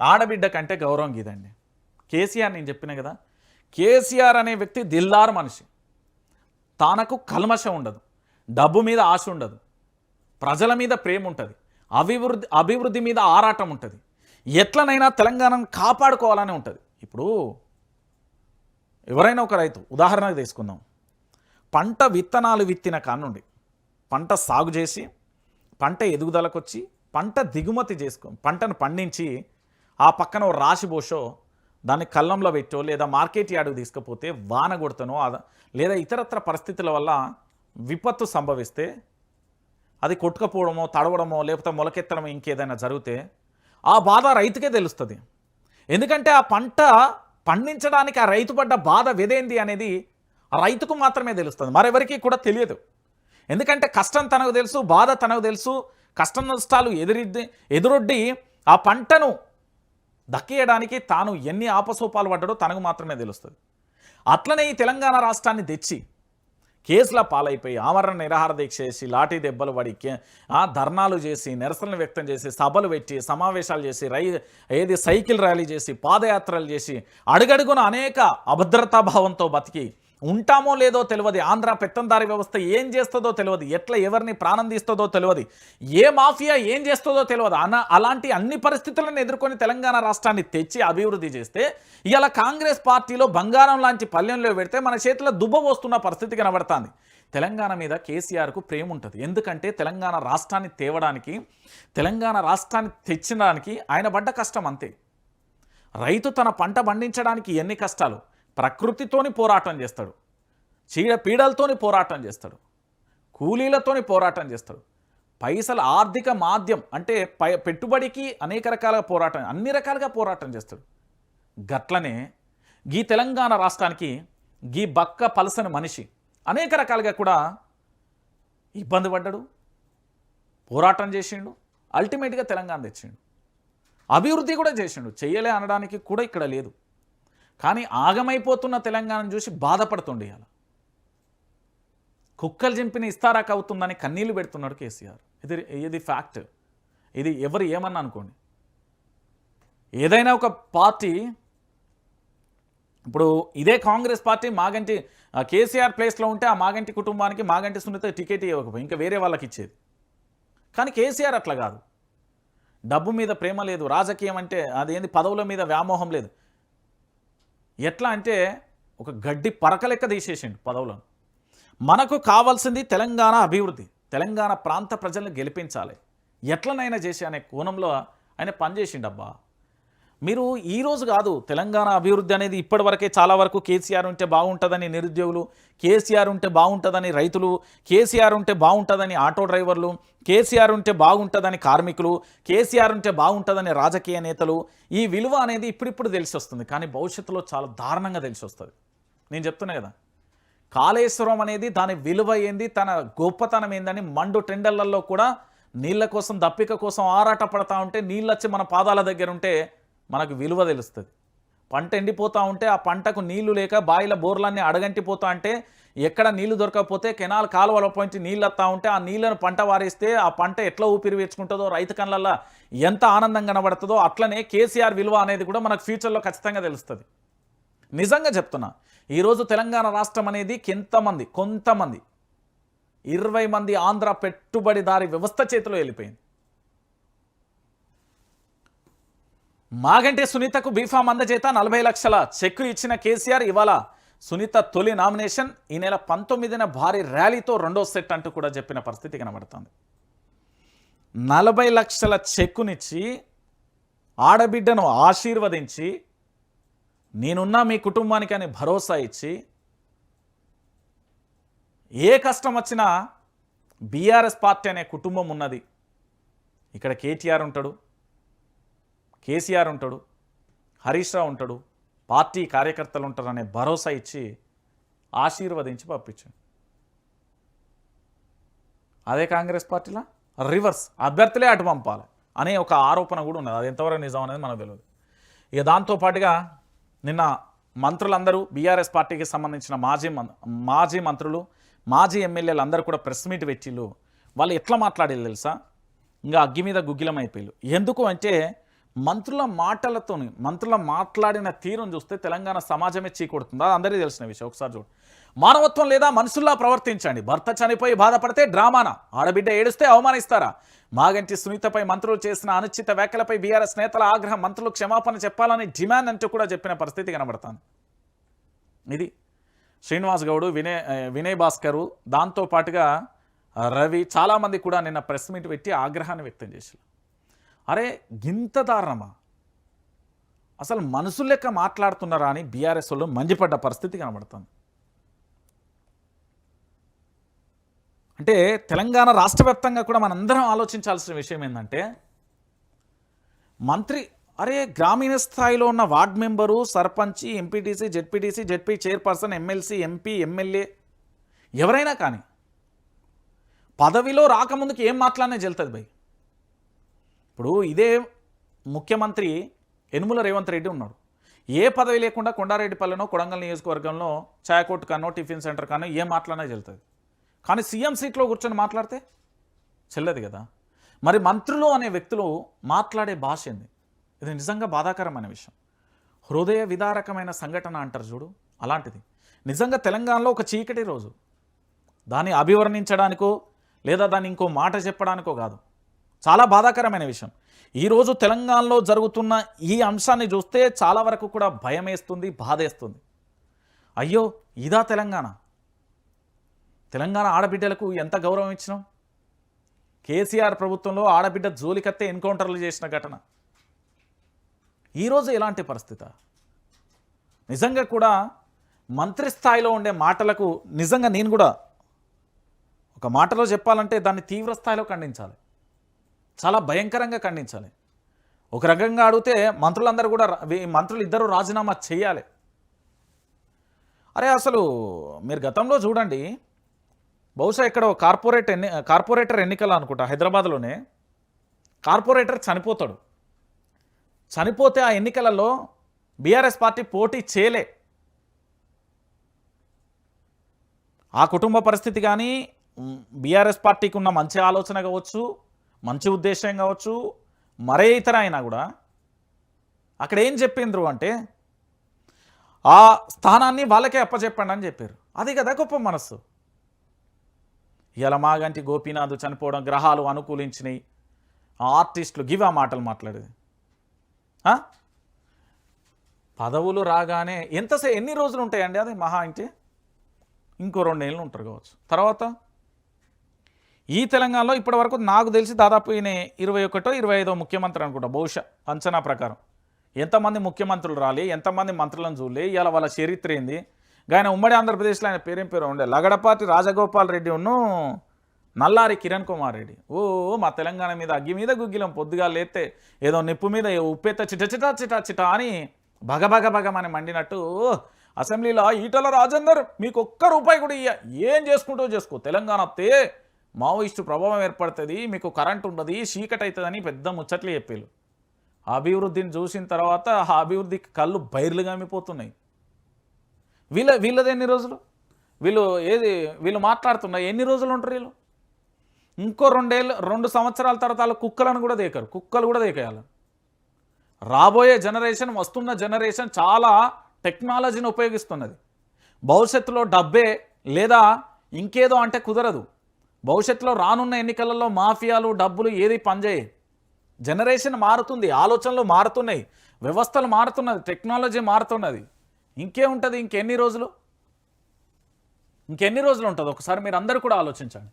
ఆడబిడ్డ కంటే గౌరవం గీదండి. కేసీఆర్ నేను చెప్పిన కదా కేసీఆర్ అనే వ్యక్తి దిల్దార్ మనిషి. తనకు కల్మష ఉండదు డబ్బు మీద ఆశ ఉండదు ప్రజల మీద ప్రేమ ఉంటుంది అభివృద్ధి అభివృద్ధి మీద ఆరాటం ఉంటుంది ఎట్లనైనా తెలంగాణను కాపాడుకోవాలని ఉంటుంది. ఇప్పుడు ఎవరైనా ఒక రైతు ఉదాహరణకు తీసుకుందాం. పంట విత్తనాలు విత్తిన కానుండి పంట సాగు చేసి పంట ఎదుగుదలకు వచ్చి పంట దిగుమతి చేసుకొని పంటను పండించి ఆ పక్కన ఓ రాశి బోషో దాన్ని కళ్ళంలో పెట్టో లేదా మార్కెట్ యార్డుకు తీసుకపోతే వాన కొడతనో లేదా ఇతరత్ర పరిస్థితుల వల్ల విపత్తు సంభవిస్తే అది కొట్టుకపోవడమో తడవడమో లేకపోతే మొలకెత్తడమో ఇంకేదైనా జరిగితే ఆ బాధ రైతుకే తెలుస్తుంది. ఎందుకంటే ఆ పంట పండించడానికి ఆ రైతు పడ్డ బాధ వెదేంది అనేది ఆ రైతుకు మాత్రమే తెలుస్తుంది. మరెవరికి కూడా తెలియదు. ఎందుకంటే కష్టం తనకు తెలుసు బాధ తనకు తెలుసు కష్ట నష్టాలు ఎదురిద్ది ఎదురొడ్డి ఆ పంటను దక్కేయడానికి తాను ఎన్ని ఆపసోపాలు పడ్డాడో తనకు మాత్రమే తెలుస్తుంది. అట్లనే ఈ తెలంగాణ రాష్ట్రాన్ని తెచ్చి కేసుల పాలైపోయి ఆమరణ నిరాహార దీక్ష చేసి లాఠీ దెబ్బలు పడి ఆ ధర్నాలు చేసి నిరసనలు వ్యక్తం చేసి సభలు పెట్టి సమావేశాలు చేసి రై ఏది సైకిల్ ర్యాలీ చేసి పాదయాత్రలు చేసి అడుగడుగున అనేక అభద్రతా భావంతో బతికి ఉంటామో లేదో తెలియదు. ఆంధ్ర పెత్తందారి వ్యవస్థ ఏం చేస్తుందో తెలియదు. ఎట్లా ఎవరిని ప్రాణం తీస్తుందో తెలియదు. ఏ మాఫియా ఏం చేస్తుందో తెలియదు. అన అలాంటి అన్ని పరిస్థితులను ఎదుర్కొని తెలంగాణ రాష్ట్రాన్ని తెచ్చి అభివృద్ధి చేస్తే ఇలా కాంగ్రెస్ పార్టీలో బంగారం లాంటి పల్లెంలో పెడితే మన చేతిలో దుబ్బ వస్తున్న పరిస్థితి కనబడుతుంది. తెలంగాణ మీద కేసీఆర్కు ప్రేమ ఉంటుంది ఎందుకంటే తెలంగాణ రాష్ట్రాన్ని తేవడానికి తెలంగాణ రాష్ట్రాన్ని తెచ్చడానికి ఆయన పడ్డ కష్టం అంతే. రైతు తన పంట పండించడానికి ఎన్ని కష్టాలు? ప్రకృతితోని పోరాటం చేస్తాడు. చీడ పీడలతోని పోరాటం చేస్తాడు. కూలీలతోని పోరాటం చేస్తాడు. పైసల ఆర్థిక మాధ్యం అంటే పై పెట్టుబడికి అనేక రకాలుగా పోరాటం అన్ని రకాలుగా పోరాటం చేస్తాడు. గట్లనే గీ తెలంగాణ రాష్ట్రానికి గీ బక్క పలసని మనిషి అనేక రకాలుగా కూడా ఇబ్బంది పడ్డాడు. పోరాటం చేసిండు. అల్టిమేట్గా తెలంగాణ తెచ్చిండు. అభివృద్ధి కూడా చేసిండు. చేయలే అనడానికి కూడా ఇక్కడ లేదు. కానీ ఆగమైపోతున్న తెలంగాణను చూసి బాధపడుతుండే ఇవాళ. కుక్కలు చింపిన ఇస్తారా అవుతుందని కన్నీళ్ళు పెడుతున్నాడు కేసీఆర్. ఇది ఇది ఫ్యాక్ట్ ఇది ఎవరు ఏమన్నా అనుకోండి. ఏదైనా ఒక పార్టీ ఇప్పుడు ఇదే కాంగ్రెస్ పార్టీ మాగంటి కేసీఆర్ ప్లేస్లో ఉంటే ఆ మాగంటి కుటుంబానికి మాగంటి సునీత టికెట్ ఇవ్వకపోయి ఇంకా వేరే వాళ్ళకి ఇచ్చేది. కానీ కేసీఆర్ అట్లా కాదు. డబ్బు మీద ప్రేమ లేదు రాజకీయం అంటే అదేంది పదవుల మీద వ్యామోహం లేదు. ఎట్లా అంటే ఒక గడ్డి పరక లెక్క తీసేసిండు పదవులను. మనకు కావాల్సింది తెలంగాణ అభివృద్ధి తెలంగాణ ప్రాంత ప్రజలను గెలిపించాలి. ఎట్లనైనా చేసి అనే కోణంలో ఆయన పనిచేసిండబ్బా. మీరు ఈరోజు కాదు తెలంగాణ అభివృద్ధి అనేది ఇప్పటివరకే చాలా వరకు కేసీఆర్ ఉంటే బాగుంటుందని నిరుద్యోగులు కేసీఆర్ ఉంటే బాగుంటుందని రైతులు కేసీఆర్ ఉంటే బాగుంటుందని ఆటో డ్రైవర్లు కేసీఆర్ ఉంటే బాగుంటుందని కార్మికులు కేసీఆర్ ఉంటే బాగుంటుందని రాజకీయ నేతలు ఈ విలువ అనేది ఇప్పుడిప్పుడు తెలిసి వస్తుంది. కానీ భవిష్యత్తులో చాలా దారుణంగా తెలిసి వస్తుంది. నేను చెప్తున్నా కదా కాళేశ్వరం అనేది దాని విలువ ఏంది తన గొప్పతనం ఏందని మండు టెండర్లలో కూడా నీళ్ళ కోసం దప్పిక కోసం ఆరాట పడతా ఉంటే నీళ్ళు వచ్చి మన పాదాల దగ్గర ఉంటే మనకు విలువ తెలుస్తుంది. పంట ఎండిపోతూ ఉంటే ఆ పంటకు నీళ్ళు లేక బాయిల బోర్లన్నీ అడగంటిపోతా అంటే ఎక్కడ నీళ్ళు దొరకకపోతే కెనాల్ కాలువల పోయించి నీళ్ళు వస్తూ ఉంటే ఆ నీళ్ళను పంట వారిస్తే ఆ పంట ఎట్లా ఊపిరి వేసుకుంటుందో రైతు కళ్ళల్లో ఎంత ఆనందం కనబడుతుందో అట్లనే కేసీఆర్ విలువ అనేది కూడా మనకు ఫ్యూచర్లో ఖచ్చితంగా తెలుస్తుంది. నిజంగా చెప్తున్నా ఈరోజు తెలంగాణ రాష్ట్రం అనేది ఎంతమంది కొంతమంది ఇరవై మంది ఆంధ్ర పెట్టుబడిదారి వ్యవస్థ చేతిలో వెళ్ళిపోయింది. మాగంటి సునీతకు బీఫామ్ అందజేత నలభై లక్షల చెక్కు ఇచ్చిన కేసీఆర్ ఇవాళ సునీత తొలి నామినేషన్. ఈ నెల పంతొమ్మిదిన భారీ ర్యాలీతో రెండో సెట్ అంటూ కూడా చెప్పిన పరిస్థితి కనబడుతుంది. నలభై లక్షల చెక్కునిచ్చి ఆడబిడ్డను ఆశీర్వదించి నేనున్నా మీ కుటుంబానికి అని భరోసా ఇచ్చి ఏ కష్టం వచ్చినా బీఆర్ఎస్ పార్టీ అనే కుటుంబం ఉన్నది. ఇక్కడ కేటీఆర్ ఉంటాడు. కేసీఆర్ ఉంటాడు హరీష్ రావు ఉంటాడు పార్టీ కార్యకర్తలు ఉంటారు అనే భరోసా ఇచ్చి ఆశీర్వదించి పంపించండి. అదే కాంగ్రెస్ పార్టీలో? రివర్స్ అభ్యర్థులే అటు పంపాలి అనే ఒక ఆరోపణ కూడా ఉన్నది. అది ఎంతవరకు నిజం అనేది మనకు తెలియదు. ఇక దాంతోపాటుగా నిన్న మంత్రులందరూ బీఆర్ఎస్ పార్టీకి సంబంధించిన మాజీ మం- మాజీ మంత్రులు మాజీ ఎమ్మెల్యేలు అందరూ కూడా ప్రెస్ మీట్ పెట్టిళ్ళు. వాళ్ళు ఎట్లా మాట్లాడేది తెలుసా? ఇంకా అగ్గి మీద గుగ్గిలం అయిపోయారు ఎందుకు అంటే మంత్రుల మాటలతోని మంత్రుల మాట్లాడిన తీరును చూస్తే తెలంగాణ సమాజమే చీకొడుతుంది? అది అందరికీ తెలిసిన విషయం. ఒకసారి చూడు. మానవత్వం లేదా మనుషుల్లా ప్రవర్తించండి. భర్త చనిపోయి బాధపడితే డ్రామానా? ఆడబిడ్డ ఏడుస్తే అవమానిస్తారా? మాగంటి సునీతపై మంత్రులు చేసిన అనుచిత వ్యాఖ్యలపై బీఆర్ఎస్ నేతల ఆగ్రహం మంత్రులు క్షమాపణ చెప్పాలని డిమాండ్ అంటూ కూడా చెప్పిన పరిస్థితి కనబడుతుంది. ఇది శ్రీనివాస్ గౌడు వినయ్ వినయ్ భాస్కరు దాంతో పాటుగా రవి చాలామంది కూడా నిన్న ప్రెస్ మీట్ పెట్టి ఆగ్రహాన్ని వ్యక్తం చేశారు. అరే గింత దారుణమా? అసలు మనసు లెక్క మాట్లాడుతున్నారా అని బీఆర్ఎస్ వాళ్ళు పరిస్థితి కనబడుతుంది. అంటే తెలంగాణ రాష్ట్ర వ్యాప్తంగా కూడా మనందరం ఆలోచించాల్సిన విషయం ఏంటంటే మంత్రి అరే గ్రామీణ స్థాయిలో ఉన్న వార్డ్ మెంబరు సర్పంచి MPTC ZPTC ZP chairperson MLC MP MLA ఎవరైనా కానీ పదవిలో రాకముందుకు ఏం మాట్లాడినా చెల్తుంది భయ్ ఇప్పుడు ఇదే ముఖ్యమంత్రి యనుమల రేవంత్ రెడ్డి ఉన్నాడు. ఏ పదవి లేకుండా కొండారెడ్డిపల్లెనో కొడంగల్ నియోజకవర్గంలో ఛాయకోట్ కానో కనో టిఫిన్ సెంటర్ కనో ఏం మాట్లాడినా చెల్తుంది కానీ సీఎం సీట్లో కూర్చొని మాట్లాడితే చెల్లదు కదా. మరి మంత్రులు అనే వ్యక్తులు మాట్లాడే భాష ఏంది? ఇది నిజంగా బాధాకరమైన విషయం. హృదయ విదారకమైన సంఘటన అంటారు చూడు అలాంటిది. నిజంగా తెలంగాణలో ఒక చీకటి రోజు. దాన్ని అభివర్ణించడానికో లేదా దాన్ని ఇంకో మాట చెప్పడానికో కాదు. చాలా బాధాకరమైన విషయం. ఈరోజు తెలంగాణలో జరుగుతున్న ఈ అంశాన్ని చూస్తే చాలా వరకు కూడా భయం వేస్తుంది బాధేస్తుంది. అయ్యో ఇదా తెలంగాణ? తెలంగాణ ఆడబిడ్డలకు ఎంత గౌరవం ఇచ్చినాం? కేసీఆర్ ప్రభుత్వంలో ఆడబిడ్డ జోలికత్తే ఎన్కౌంటర్లు చేసిన ఘటన. ఈరోజు ఎలాంటి పరిస్థితి? నిజంగా కూడా మంత్రి స్థాయిలో ఉండే మాటలకు నిజంగా నేను కూడా ఒక మాటలో చెప్పాలంటే దాన్ని తీవ్ర స్థాయిలో ఖండించాలి. చాలా భయంకరంగా ఖండించాలి. ఒక రకంగా అడిగితే మంత్రులందరూ కూడా మంత్రులు ఇద్దరు రాజీనామా చేయాలి అరే అసలు మీరు గతంలో చూడండి బహుశా ఇక్కడ కార్పొరేట్ ఎన్ని కార్పొరేటర్ ఎన్నికలు అనుకుంటా హైదరాబాద్లోనే. కార్పొరేటర్ చనిపోతాడు. చనిపోతే ఆ ఎన్నికలలో బీఆర్ఎస్ పార్టీ పోటీ చేయలే. ఆ కుటుంబ పరిస్థితి కానీ బీఆర్ఎస్ పార్టీకి ఉన్న మంచి ఆలోచన కావచ్చు మంచి ఉద్దేశం కావచ్చు మరే ఇతర అయినా కూడా అక్కడ ఏం చెప్పిండ్రు అంటే ఆ స్థానాన్ని వాళ్ళకే అప్పచెప్పండి అని చెప్పారు. అది కదా గొప్ప మనస్సు. ఇలా మాగంటి గోపీనాథ్ చనిపోవడం గ్రహాలు అనుకూలించినాయి. ఆ ఆర్టిస్టులు గివ్ ఆ మాటలు మాట్లాడేది. పదవులు రాగానే ఎంతసే ఎన్ని రోజులు ఉంటాయండి అది మహా అంటే ఇంకో రెండేళ్ళు ఉంటారు కావచ్చు. తర్వాత? ఈ తెలంగాణలో ఇప్పటి వరకు నాకు తెలిసి దాదాపు ఈయన ఇరవై ఒకటో ఇరవై ఐదో ముఖ్యమంత్రి అనుకుంటా. బహుశా అంచనా ప్రకారం. ఎంతమంది ముఖ్యమంత్రులు రాలి ఎంతమంది మంత్రులను చూడలే ఇవాళ వాళ్ళ చరిత్ర ఏంది? ఆయన ఉమ్మడి ఆంధ్రప్రదేశ్లో ఆయన పేరేం పేరు ఉండే? లగడపాటి రాజగోపాల్ రెడ్డి ఉన్ను నల్లారి కిరణ్ కుమార్ రెడ్డి. ఓ మా తెలంగాణ మీద అగ్గి మీద గుగ్గిలం పొద్దుగా లేతే ఏదో నిప్పు మీద ఉప్పెత్త చిట చిట చిట చిట అని భగభగ భగమని మండినట్టు అసెంబ్లీలో ఈటల రాజేందర్ మీకు ఒక్క రూపాయి కూడా ఇయ్య. ఏం చేసుకుంటూ చేసుకో? తెలంగాణ వస్తే మావోయిస్టు ప్రభావం ఏర్పడుతుంది మీకు కరెంట్ ఉండదు చీకటి అవుతుందని పెద్ద ముచ్చట్లు చెప్పారు అభివృద్ధిని చూసిన తర్వాత ఆ అభివృద్ధికి కళ్ళు బైర్లు గమ్మిపోతున్నాయి వీళ్ళ వీళ్ళది ఎన్ని రోజులు? వీళ్ళు ఏది వీళ్ళు మాట్లాడుతున్నారు ఎన్ని రోజులు ఉంటారు వీళ్ళు? ఇంకో రెండేళ్ళు రెండు సంవత్సరాల తర్వాత కుక్కలను కూడా దేకరు కుక్కలు కూడా దేకేయాలి. రాబోయే జనరేషన్ వస్తున్న జనరేషన్ చాలా టెక్నాలజీని ఉపయోగిస్తున్నది. భవిష్యత్తులో డబ్బే లేదా ఇంకేదో అంటే కుదరదు. భవిష్యత్తులో రానున్న ఎన్నికలలో మాఫియాలు డబ్బులు ఏది పనిచేయి జనరేషన్ మారుతుంది ఆలోచనలు మారుతున్నాయి వ్యవస్థలు మారుతున్నది టెక్నాలజీ మారుతున్నది. ఇంకేముంటుంది ఇంకెన్ని రోజులు? ఇంకెన్ని రోజులు ఉంటుంది? ఒకసారి మీరు అందరూ కూడా ఆలోచించండి.